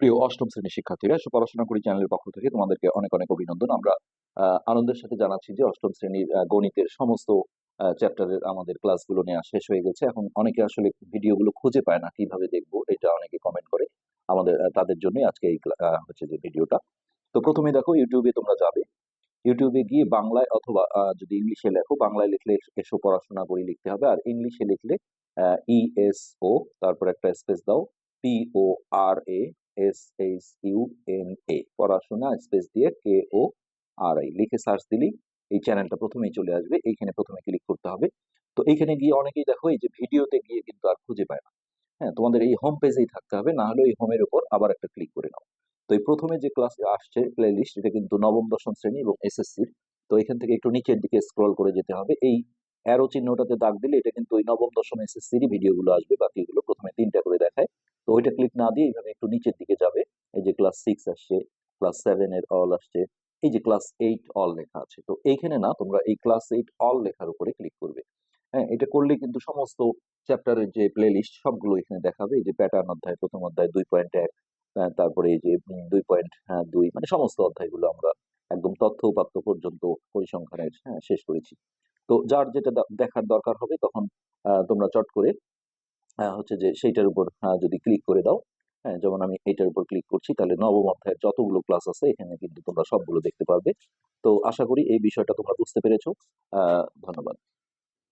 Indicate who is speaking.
Speaker 1: প্রিয় অষ্টম শ্রেণির শিক্ষার্থীরা সো পড়াশোনা করি চ্যানেলের পক্ষ থেকে তোমাদেরকে অনেক অনেক অভিনন্দন। আমরা আনন্দের সাথে জানাচ্ছি যে অষ্টম শ্রেণির গণিতের সমস্ত চ্যাপ্টারের আমাদের ক্লাসগুলো নেওয়া শেষ হয়ে গেছে। এখন অনেকে আসলে ভিডিওগুলো খুঁজে পায় না কীভাবে দেখব, এটা অনেকে কমেন্ট করে। আমাদের তাদের জন্যই আজকে এই হচ্ছে যে ভিডিওটা। তো প্রথমে দেখো ইউটিউবে তোমরা যাবে। ইউটিউবে গিয়ে বাংলায় অথবা যদি ইংলিশে লেখো, বাংলায় লিখলে এসো পড়াশোনা করি লিখতে হবে। আর ইংলিশে লিখলে ইএস ও তারপর একটা স্পেস দাও P O R A S H U N A পড়াশোনা স্পেস দিয়ে কে ও আর আই লিখে সার্চ দিলেই এই চ্যানেলটা প্রথমেই চলে আসবে, এইখানে প্রথমে ক্লিক করতে হবে। তো এইখানে গিয়ে অনেকেই দেখো, এই যে ভিডিওতে গিয়ে কিন্তু আর খুঁজে পায় না। হ্যাঁ তোমাদের এই হোম পেজেই থাকতে হবে, না হলে এই হোমের উপর আবার একটা ক্লিক করে নাও। তো এই প্রথমে যে ক্লাস আসছে প্লে লিস্ট এটা কিন্তু নবম, দশম শ্রেণি এবং এসএসসির তো এখান থেকে একটু নিচের দিকে স্ক্রল করে যেতে হবে। এই অ্যারো চিহ্নটাতে দাগ দিলে এটা কিন্তু ওই নবম, দশম এসএসসির ভিডিওগুলো আসবে, বাকিগুলো প্রথমে তিনটা করে দেখায়। তো ওইটা ক্লিক না দিয়ে এইভাবে নিচের দিকে যাবে। এই যে ক্লাস সিক্স আসছে ক্লাস সেভেন এর অল আসছে এই যে ক্লাস এইট অল লেখা আছে। তো এইখানে না তোমরা এই ক্লাস এইট অল লেখার উপরে ক্লিক করবে। হ্যাঁ এটা করলে কিন্তু সমস্ত চ্যাপ্টারের যে প্লে লিস্ট সবগুলো এখানে দেখাবে। এই যে প্যাটার্ন অধ্যায় প্রথম অধ্যায় দুই পয়েন্ট এক তারপরে এই যে দুই পয়েন্ট দুই মানে সমস্ত অধ্যায়গুলো আমরা একদম তথ্য উপাত্ত পর্যন্ত পরিসংখ্যানের হ্যাঁ, শেষ করেছি। তো যার যেটা দেখার দরকার হবে তখন তোমরা চট করে হচ্ছে যে সেইটার উপর যদি ক্লিক করে দাও হ্যাঁ যেমন আমি এটার উপর ক্লিক করছি, তাহলে নবম অধ্যায়ের যতগুলো ক্লাস আছে, এখানে কিন্তু তোমরা সবগুলো দেখতে পারবে। তো আশা করি এই বিষয়টা তোমরা বুঝতে পেরেছ। ধন্যবাদ।